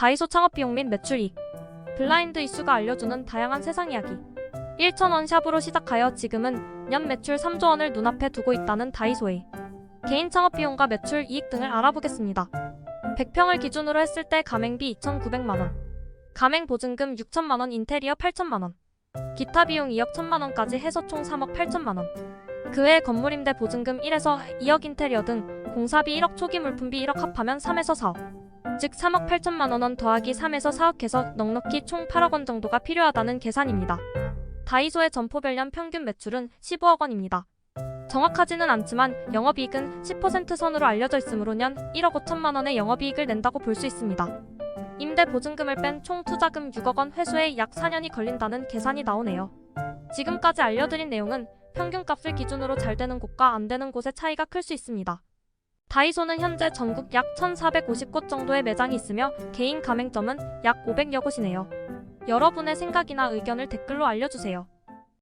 다이소 창업 비용 및 매출 이익 블라인드 이슈가 알려주는 다양한 세상 이야기 1,000원 샵으로 시작하여 지금은 년 매출 3조 원을 눈앞에 두고 있다는 다이소의 개인 창업 비용과 매출 이익 등을 알아보겠습니다. 100평을 기준으로 했을 때 가맹비 2,900만원, 가맹 보증금 6천만원, 인테리어 8천만원, 기타 비용 2억 1천만원까지 해서 총 3억 8천만원. 그 외 건물 임대 보증금 1에서 2억 인테리어 등 공사비 1억 초기 물품비 1억 합하면 3에서 4억. 즉 3억 8천만 원 더하기 3에서 4억 해서 넉넉히 총 8억 원 정도가 필요하다는 계산입니다. 다이소의 점포별 년 평균 매출은 15억 원입니다. 정확하지는 않지만 영업이익은 10% 선으로 알려져 있으므로 년 1억 5천만 원의 영업이익을 낸다고 볼 수 있습니다. 임대 보증금을 뺀 총 투자금 6억 원 회수에 약 4년이 걸린다는 계산이 나오네요. 지금까지 알려드린 내용은 평균값을 기준으로 잘 되는 곳과 안 되는 곳의 차이가 클 수 있습니다. 다이소는 현재 전국 약 1,450곳 정도의 매장이 있으며 개인 가맹점은 약 500여 곳이네요. 여러분의 생각이나 의견을 댓글로 알려주세요.